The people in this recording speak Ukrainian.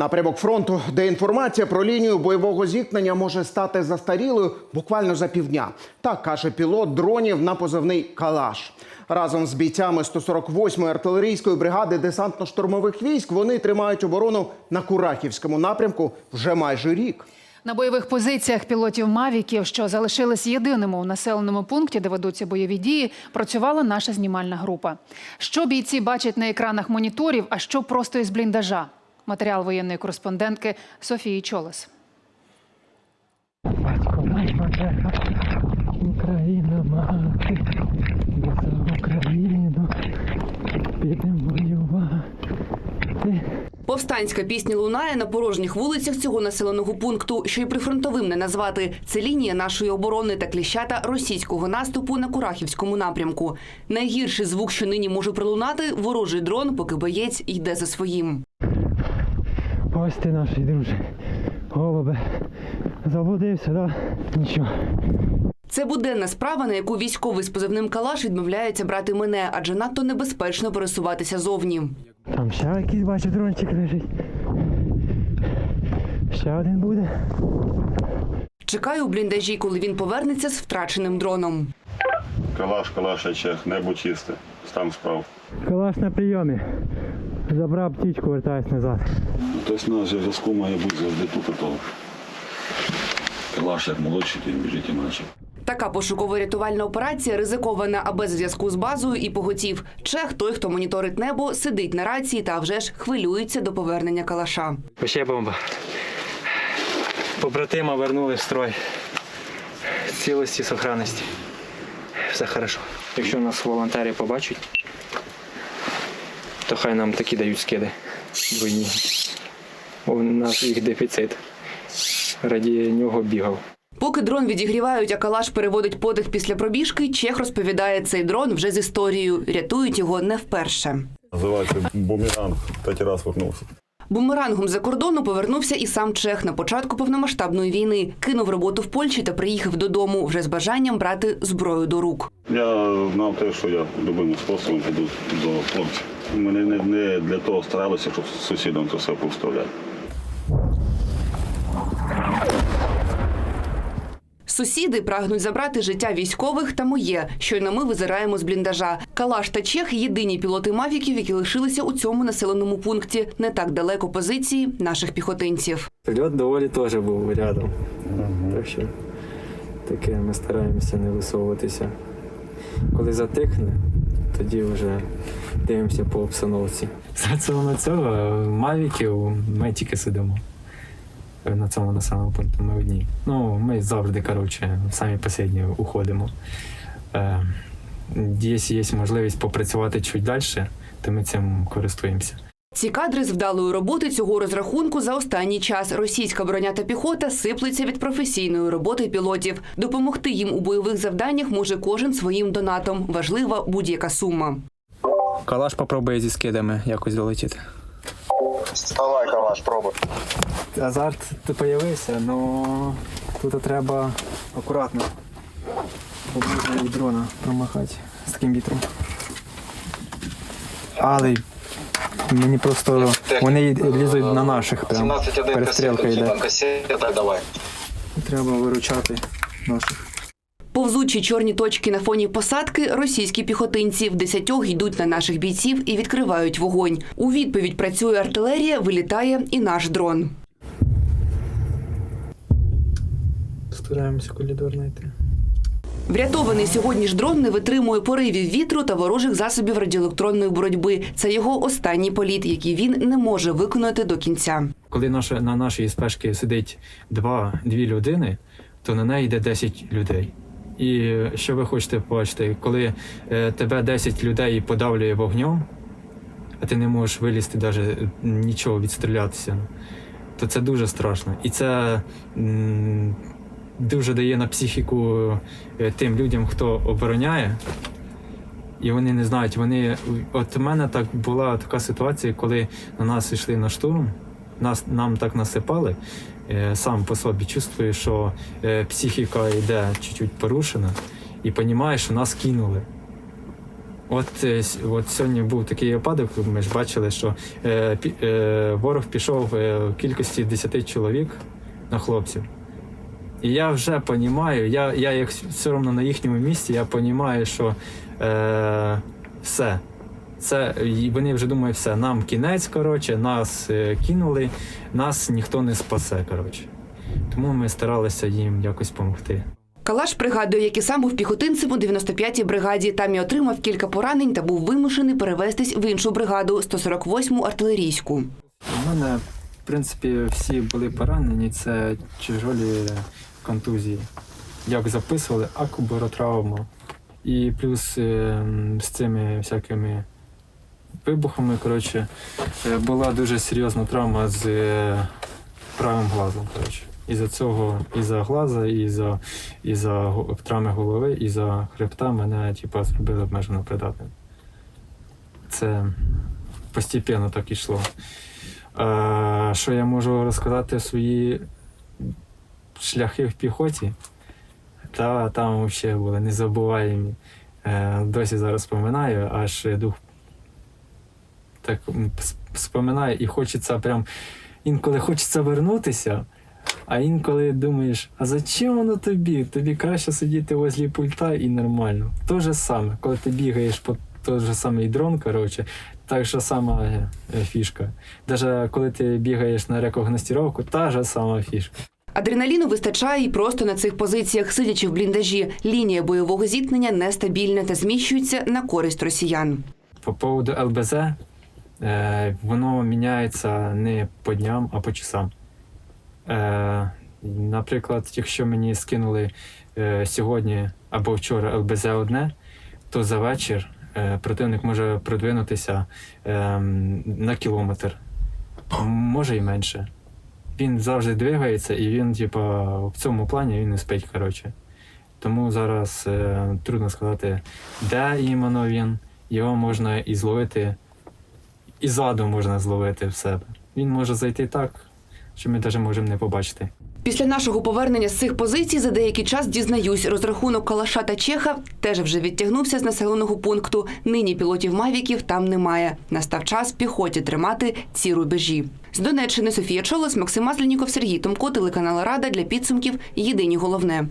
Напрямок фронту, де інформація про лінію бойового зіткнення може стати застарілою буквально за півдня. Так каже пілот дронів на позивний Калаш. Разом з бійцями 148-ї артилерійської бригади десантно-штурмових військ вони тримають оборону на Курахівському напрямку вже майже рік. На бойових позиціях пілотів Мавіків, що залишились єдиними у населеному пункті, де ведуться бойові дії, працювала наша знімальна група. Що бійці бачать на екранах моніторів, а що просто із бліндажа? Матеріал воєнної кореспондентки Софії Чолес. Батько, батько. Україна, мати, за Україну підемо воювати. Повстанська пісня лунає на порожніх вулицях цього населеного пункту, що й прифронтовим не назвати. Це лінія нашої оборони та кліщата російського наступу на Курахівському напрямку. Найгірший звук, що нині може пролунати, ворожий дрон, поки боєць йде за своїм. Ось ти наш друже. Голубе. Заблудився, да? Нічого. Це буденна справа, на яку військовий з позивним калаш відмовляється брати мене, адже надто небезпечно пересуватися зовні. Там ще якийсь бачу дрончик лежить. Ще один буде. Чекаю у бліндажі, коли він повернеться з втраченим дроном. Калаш, калаша, чех, небо чисте, там справ. Калаш на прийомі. Забрав птічку, вертаюсь назад. Хтось на зв'язку має бути завжди тут, а то калаш як молодший, то він біжить іначе. Така пошуково-рятувальна операція ризикована, а без зв'язку з базою і поготів. Чех, той, хто моніторить небо, сидить на рації та вже ж хвилюється до повернення калаша. Ще бомба. Побратима вернули в строй. В цілості, сохранності. Все хорошо. Якщо нас волонтери побачать, то хай нам такі дають скиди двойні. У нас їх дефіцит. Раді нього бігав. Поки дрон відігрівають, а калаш переводить подих після пробіжки, Чех розповідає, цей дрон вже з історією. Рятують його не вперше. Називається бумеранг, третій раз вернувся. Бумерангом за кордону повернувся і сам Чех на початку повномасштабної війни. Кинув роботу в Польщі та приїхав додому вже з бажанням брати зброю до рук. Я знав те, що я любим способом піду до хлопців. Ми не, не для того старалися, щоб сусідам це все повставляти. Сусіди прагнуть забрати життя військових та моє. Щойно ми визираємо з бліндажа. Калаш та Чех єдині пілоти мавіків, які лишилися у цьому населеному пункті, не так далеко позиції наших піхотинців. Льот доволі теж був рядом. Так що таке ми стараємося не висовуватися. Коли затихне, тоді вже дивимося по обстановці. Стосовно цього мавіків ми тільки сидимо. На цьому населеному пункті ми одні. Ну, ми завжди, коротше, самі останні уходимо. Е, якщо є можливість попрацювати чуть далі, то ми цим користуємося. Ці кадри з вдалої роботи цього розрахунку за останній час. Російська броня та піхота сиплеться від професійної роботи пілотів. Допомогти їм у бойових завданнях може кожен своїм донатом. Важлива будь-яка сума. Калаш попробує зі скидами якось долетіти. Давай, калаш, пробуй. Азарт з'явився, але тут треба акуратно. Бо можна і дрона промахати з таким вітром. Але мені просто вони лізуть на наших прям. 17-1 Перестрілка йде. кассета, давай. Треба виручати наших. Повзучі чорні точки на фоні посадки російські піхотинці в десятьох йдуть на наших бійців і відкривають вогонь. У відповідь працює артилерія, вилітає і наш дрон. Стараємося коридор знайти. Врятований сьогодні ж дрон не витримує поривів вітру та ворожих засобів радіоелектронної боротьби. Це його останній політ, який він не може виконати до кінця. Коли наша, на нашій спешці сидить два, дві людини, то на неї йде 10 людей. І що ви хочете побачити, коли е, тебе 10 людей подавлює вогнем, а ти не можеш вилізти навіть нічого відстрілятися, то це дуже страшно. І це дуже дає на психіку е, тим людям, хто обороняє. І вони не знають, вони. От у мене так була така ситуація, коли на нас йшли на штурм, нас, нам так насипали. Е, сам по собі чувствую, що е, психіка йде чуть-чуть порушена, і розумію, що нас кинули. От, е, от сьогодні був такий випадок, ми ж бачили, що е, е, ворог пішов в кількості 10 чоловік на хлопців. І я вже розумію, я, я як все одно на їхньому місці, я розумію, що е, все. Це вони вже думають, все, нам кінець, коротше, нас е, кинули, нас ніхто не спасе. Коротше. Тому ми старалися їм якось допомогти. Калаш пригадує, як і сам був піхотинцем у 95-й бригаді. Там і отримав кілька поранень та був вимушений перевестись в іншу бригаду 148-му артилерійську. У мене, в принципі, всі були поранені, це тяжолі контузії. Як записували, акубаротравма. І плюс е, з цими всякими вибухами, коротше, е, була дуже серйозна травма з е, правим глазом. Коротше. Із-за цього, із-за глаза, із-за, із-за травми голови, із-за хребта мене типу, зробили обмежено придатним. Це постепенно так ішло. Е, що я можу розказати свої шляхи в піхоті? Та там взагалі були незабуваємі. Е, досі зараз споминаю, аж дух так м, с- споминаю, і хочеться прям інколи хочеться вернутися, а інколи думаєш, а зачем воно тобі? Тобі краще сидіти возле пульта і нормально. То же саме, коли ти бігаєш по той же самий дрон, коротше, так же сама е, фішка. Даже коли ти бігаєш на рекогностіровку, та же сама фішка. Адреналіну вистачає і просто на цих позиціях, сидячи в бліндажі. Лінія бойового зіткнення нестабільна та зміщується на користь росіян. По поводу ЛБЗ, е, воно міняється не по дням, а по часам. Е, наприклад, якщо мені скинули е, сьогодні або вчора ЛБЗ одне, то за вечір е, противник може продвинутися е, на кілометр, може і менше. Він завжди двигається, і він, типа, в цьому плані він не спить, коротше. Тому зараз е, трудно сказати, де іменно він. Його можна і зловити, і ззаду можна зловити в себе. Він може зайти так, що ми навіть можемо не побачити. Після нашого повернення з цих позицій за деякий час дізнаюсь, розрахунок Калаша та Чеха теж вже відтягнувся з населеного пункту. Нині пілотів мавіків там немає. Настав час піхоті тримати ці рубежі. З Донеччини Софія Чолос, Максим Масленіков, Сергій Томко, телеканал Рада для підсумків. Єдині головне.